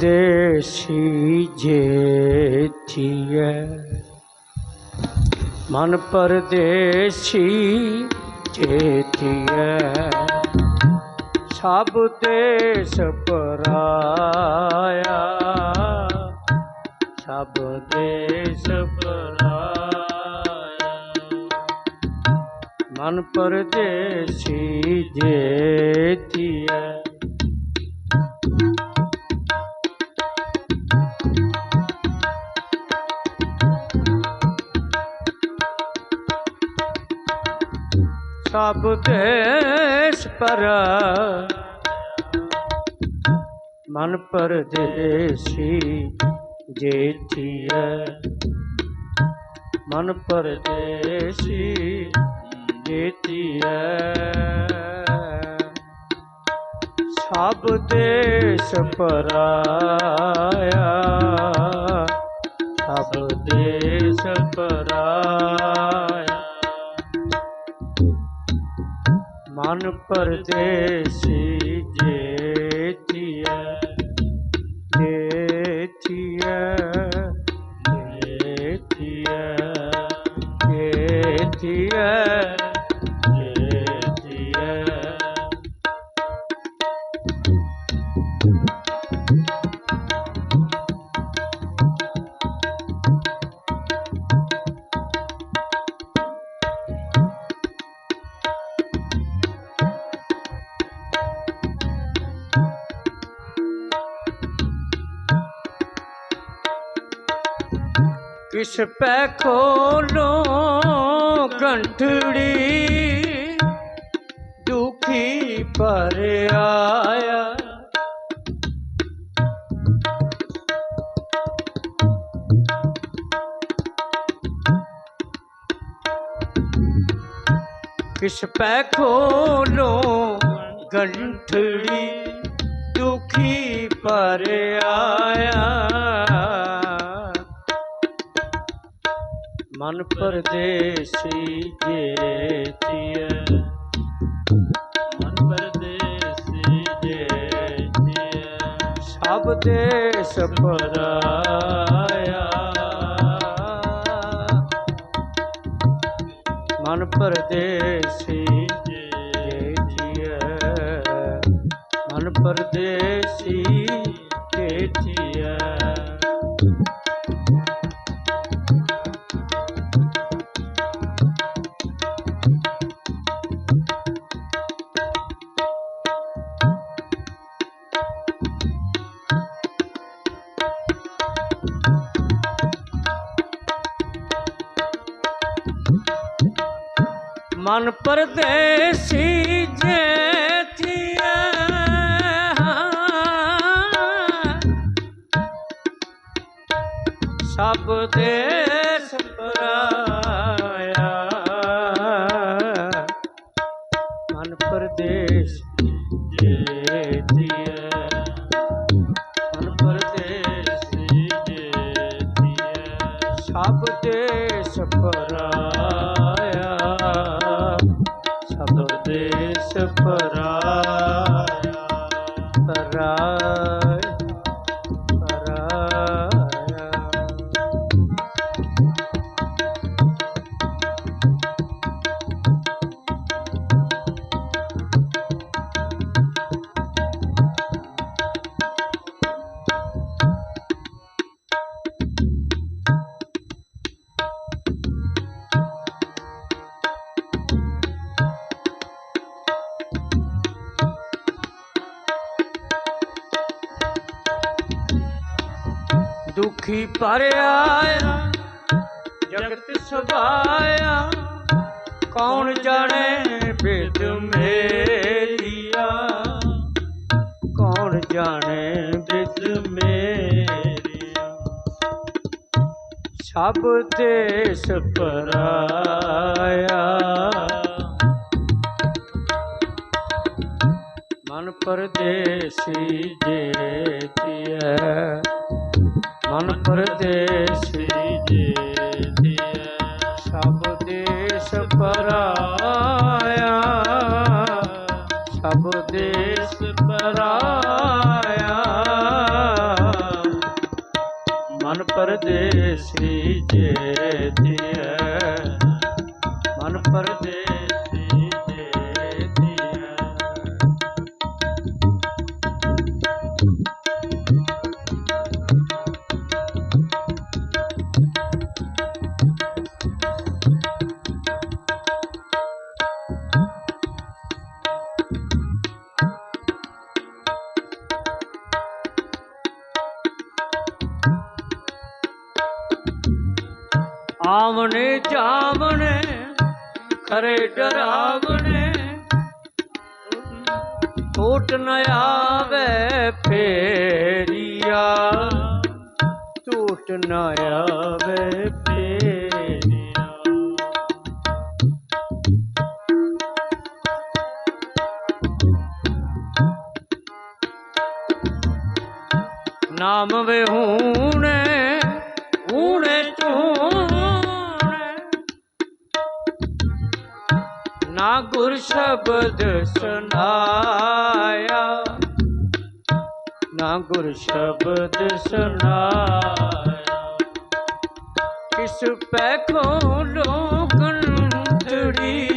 ਦੇਸੀ ਜੇਠੀਐ ਮਨ ਪਰਦੇਸੀ ਜੇਠੀਐ ਸਭ ਦੇਸ ਪਰਾਇਆ। ਸਭ ਦੇਸ ਪਰਾਇਆ। ਮਨ ਪਰਦੇਸੀ ਜੇਠੀਐ ਸਭ ਦੇਸ ਪਰ। ਮਨ ਪਰਦੇਸੀ ਜੇਠੀਐ ਮਨ ਪਰਦੇਸੀ ਜੇਠੀਐ ਸਭ ਦੇਸ ਪਰਾਇਆ ਸਭ ਦੇਸ ਪਰਾਇਆ ਮਨ ਪਰਦੇਸੀ ਜੇਠੀਐ ਜੇਠੀਐ ਜੇਠੀਐ ਜੇਠੀਐ ਕਿਸ ਪੈ ਖੋਲੋ ਗੰਠੜੀ ਦੁਖੀ ਪਰ ਆਇਆ। ਕਿਸ ਪੈ ਖੋਲੋ ਗੰਠੜੀ ਦੁਖੀ ਪਰ ਆਇਆ। ਮਨ ਪਰਦੇਸੀ ਜੇਤੀਐ ਮਨ ਪਰਦੇਸੀ ਜੇਤੀਐ ਸਭ ਦੇਸ ਪਰਾਇਆ। ਮਨ ਪਰਦੇਸੀ ਜੇਤੀਐ ਮਨ ਪਰਦੇਸੀ ਮਨ ਦੁਖੀ ਪਰਿਆ ਜਗਤ ਸੁਭਾਇਆ। ਕੌਣ ਜਾਣੇ ਬਿਦ ਮੇਰੀਆ ਕੌਣ ਜਾਣੇ ਬਿਦ ਮੇਰੀਆ ਸਭ ਦੇਸ ਪਰਾਇਆ ਮਨ ਪਰਦੇਸੀ ਜੇਤੀਐ। ਮਨ ਪਰਦੇਸੀ ਖਰੇ ਡਰਾਵਣੇ। ਟੋਟ ਨ ਆਵੇ ਫੇਰੀਆ। ਟੋਟ ਨ ਆਵੇ ਫੇਰੀਆ। ਨਾਮ ਵੇ ਹੂਣੇ ਗੁਰ ਸ਼ਬਦ ਸੁਨਾਇਆ ਨਾ ਗੁਰ ਸ਼ਬਦ ਸੁਨਾਇਆ ਕਿਸ ਪੈ ਖੋਲੋ ਗੰਢੜੀ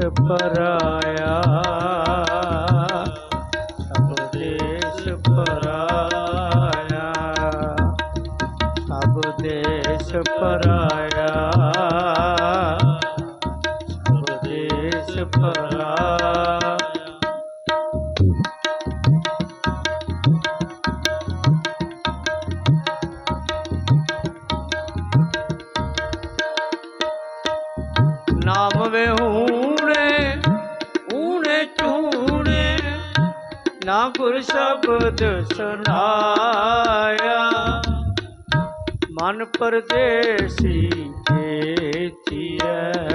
ਪਰਾਇਆ ਹੂਣੇ ਨਾ ਗੁਰ ਸ਼ਬਦ ਸੁਨਾਇਆ ਮਨ ਪਰਦੇਸੀ ਜੇਤੀਐ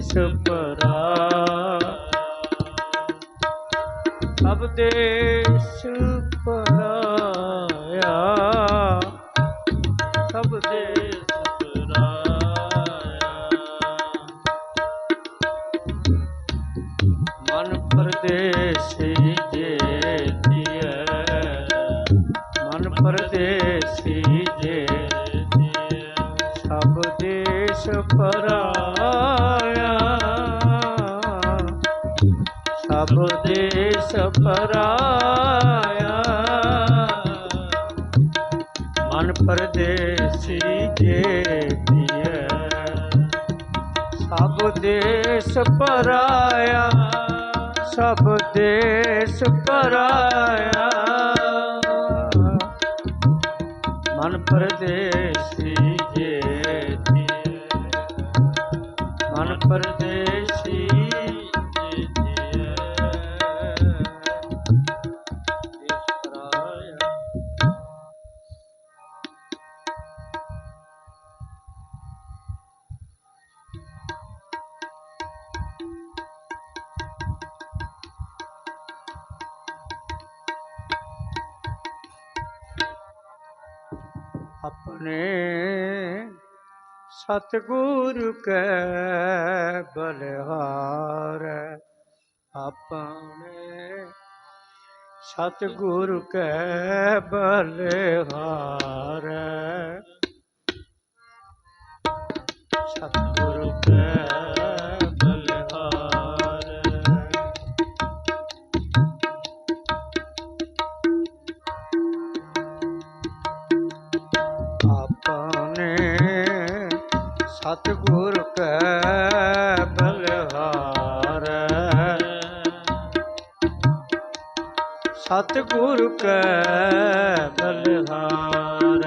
ਸਭ ਪਰਾ ਸਭ ਦੇਸ ਪਰਾਇਆ ਸਭ ਦੇਸ ਦੇਸ ਪਰਾਇਆ ਸਭ ਦੇਸ ਪਰਾਇਆ ਮਨ ਪਰਦੇਸੀ ਜੇਤੀਐ ਸਭ ਦੇਸ ਪਰਾਇਆ ਸਭ ਦੇਸ ਪਰਾਇਆ ਮਨ ਪਰਦੇਸੀ ਆਪਣੇ ਸਤਿਗੁਰ ਕੈ ਬਲਿਹਾਰ ਆਪਣੇ ਸਤਿਗੁਰ ਕੈ ਬਲਿਹਾਰ ਸਤਿਗੁਰ ਕੈ ਸਤਿਗੁਰ ਕੈ ਬਲਿਹਾਰ।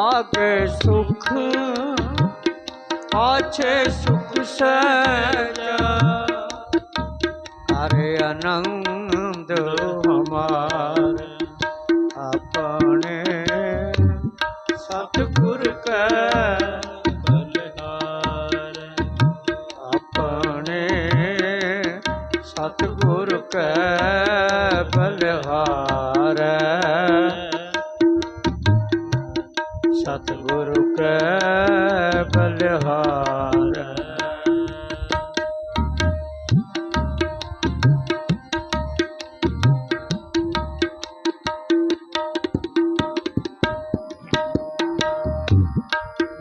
ਆਗੇ ਸੁਖ ਆਛੇ ਸੁਖ ਸੁਖ ਸਹਿਜਾ ਹਰੇ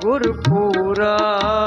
ਗੁਰਪੂਰਾ।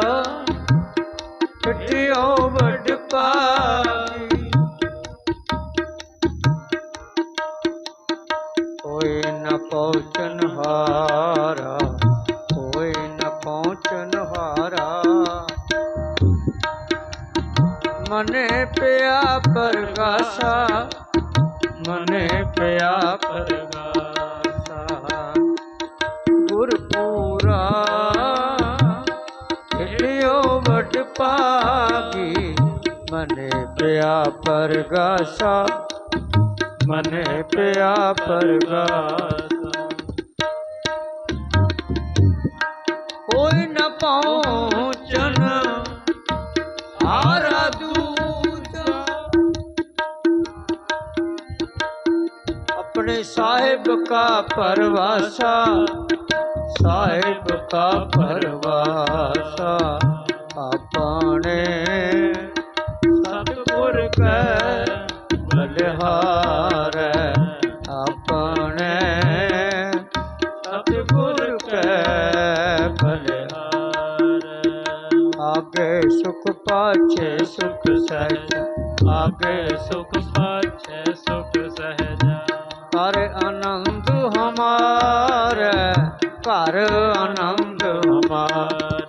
ਪਿਆ ਪਰਗਾਸਾ, ਮਨ ਪਿਆ ਪਰਗਾਸਾ। ਕੋਈ ਨਾ ਪਹੁੰਚਨ ਆਰਾ ਦੂਤ ਆਪਣੇ ਸਾਹਿਬ ਕਾ ਪਰਵਾਸਾ, ਸਾਹਿਬ ਕਾ ਪਰਵਾਸਾ। ਆਗੇ ਸੁਖ ਪਾਛੇ ਸੁਖ ਸਹਿਜ, ਆਗੇ ਸੁਖ ਪਾਛੇ ਸੁਖ ਸਹਿਜ। ਹਰ ਆਨੰਦ ਹਮਾਰ, ਘਰ ਆਨੰਦ ਹਮਾਰ।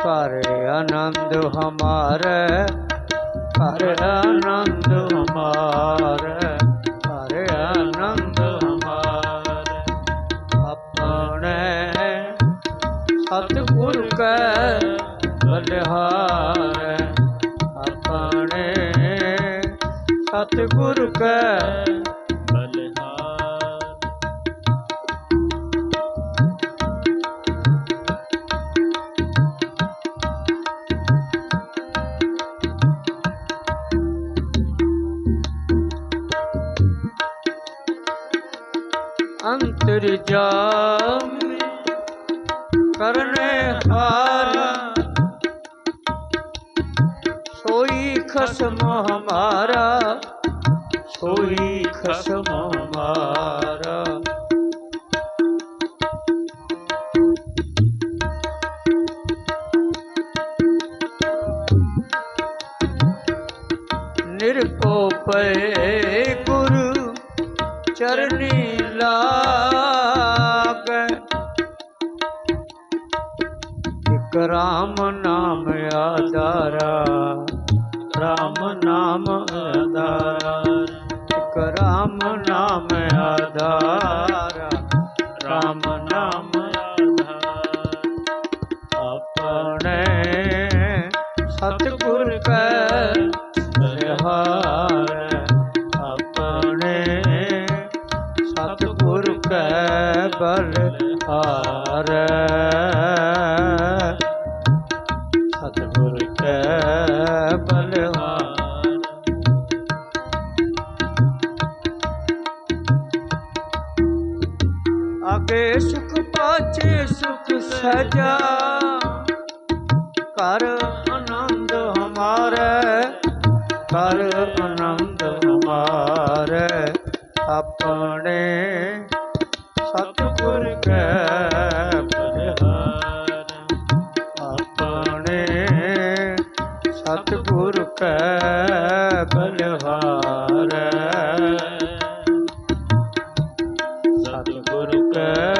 ਘਰ ਆਨੰਦ ਹਮਾਰ, ਘਰ ਆਨੰਦ ਹਮਾਰ, ਘਰ ਆਨੰਦ ਹਮਾਰ। ਆਪਣੇ ਸਤਿਗੁਰ ਕੈ ਬਲਿਹਾਰ ਆਪਣੇ ਸਤਿਗੁਰ ਕੈ ਜਾ ਨਿਰਭਉ ਪਏ ਗੁਰੂ ਚਰਨੀ ਲਾਗੈ। ਇਕ ਰਾਮ ਨਾਮ ਆਧਾਰਾ, ਰਾਮ ਨਾਮ ਆਧਾਰਾ। ਇਕ ਰਾਮ ਨਾਮ ਆਧਾਰਾ, ਰਾਮ ਸਤਿਗੁਰ ਕੈ ਬਲਿਹਾਰ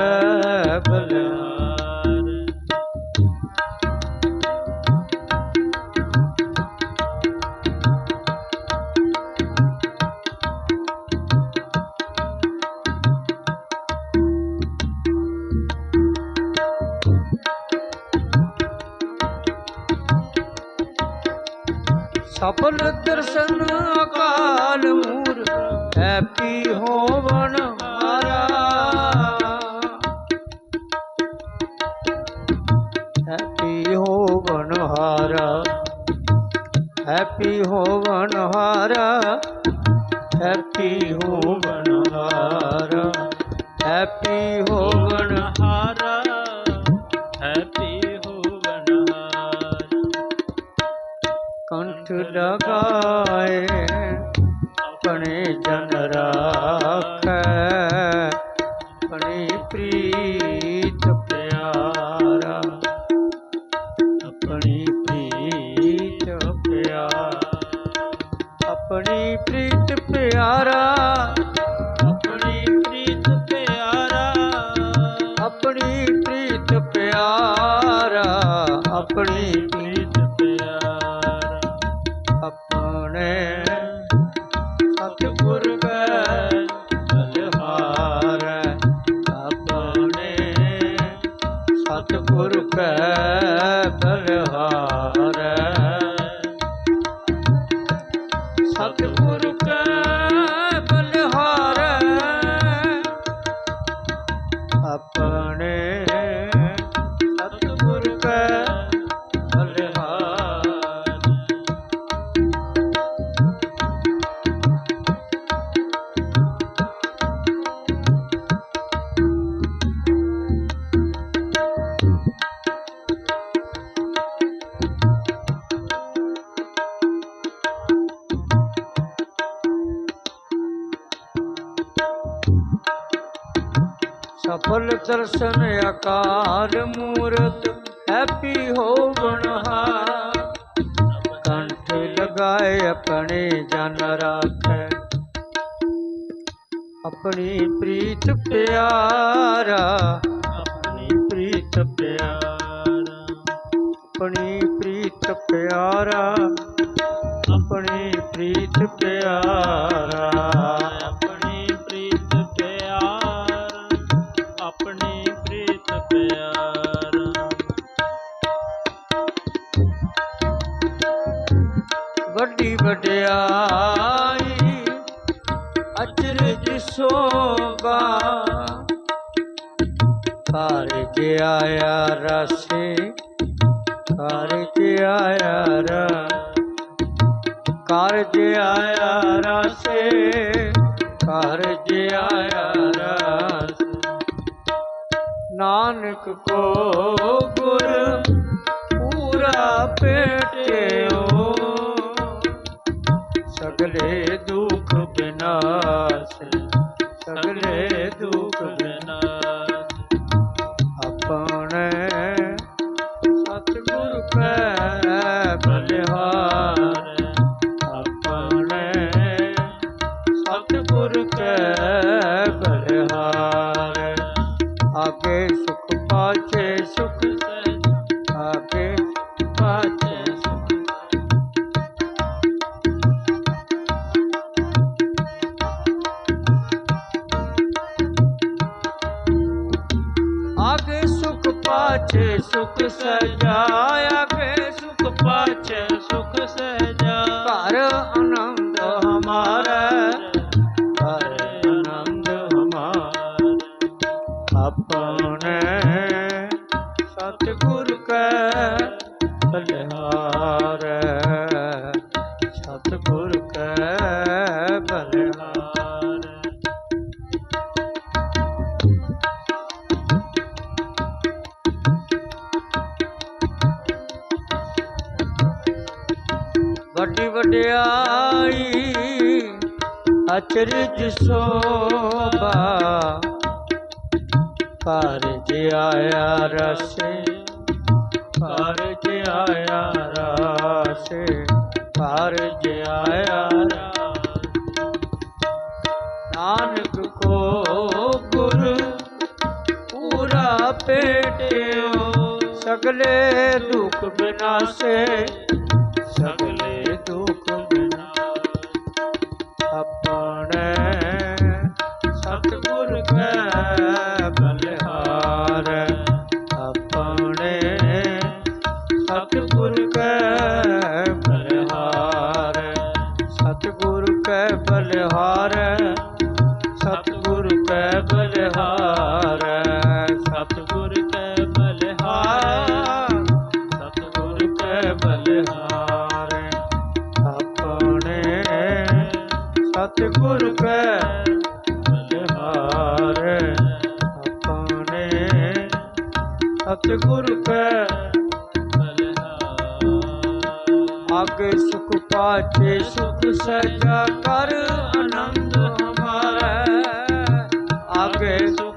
ਹੋਵਨ ਹੈਪੀ ਹੋਵਨ ਹਾਰਾ। ਹੈਪੀ ਹੋਵਨ ਹਾਰਾ। ਹੈਪੀ ਹੋਵਨ ਹਾਰਾ। ਕੰਠ ਲਗਾਏ ਆਪਣੇ ਜਨ ਆਪਣੀ ਦਰਸ਼ਨ ਅਕਾਲ ਮੂਰਤ ਹੈਪੀ ਹੋਵਣ ਹਾਰ ਕੰਠ ਲਗਾਏ ਆਪਣੇ ਜਨ ਰਾਖੈ ਆਪਣੀ ਪ੍ਰੀਤ ਪਿਆਰਾ ਆਪਣੀ ਪ੍ਰੀਤ ਪਿਆਰਾ ਆਪਣੀ ਪ੍ਰੀਤ ਪਿਆਰਾ ਆਪਣੀ ਪ੍ਰੀਤ ਪਿਆਰਾ ਵਡਿਆਈ ਅਚਰਜ ਸੋਗਾ ਕਾਰਜ ਆਇਆ ਰਸੇ ਕਾਰਜ ਆਇਆ ਰ ਕਾਰਜ ਆਇਆ ਰਸ। ਆਗੇ ਸੁਖ ਪਾਛੇ ਸੁਖ ਸਜਾਇਆ ਅਚਰਜ ਸੋਭਾ ਕਾਰਜ ਆਇਆ ਰਸੇ ਕਾਰਜ ਆਇਆ ਰਸੇ ਕਾਰਜ ਆਇਆ ਨਾਨਕ ਕੋ ਗੁਰ ਪੂਰਾ ਭੇਟਿਓ ਸਗਲੇ ਦੁਖ ਬਿਨਾਸੇ, ਸਗਲੇ ਆਪਣੇ ਸਤਿਗੁਰ ਕੈ ਆਗੇ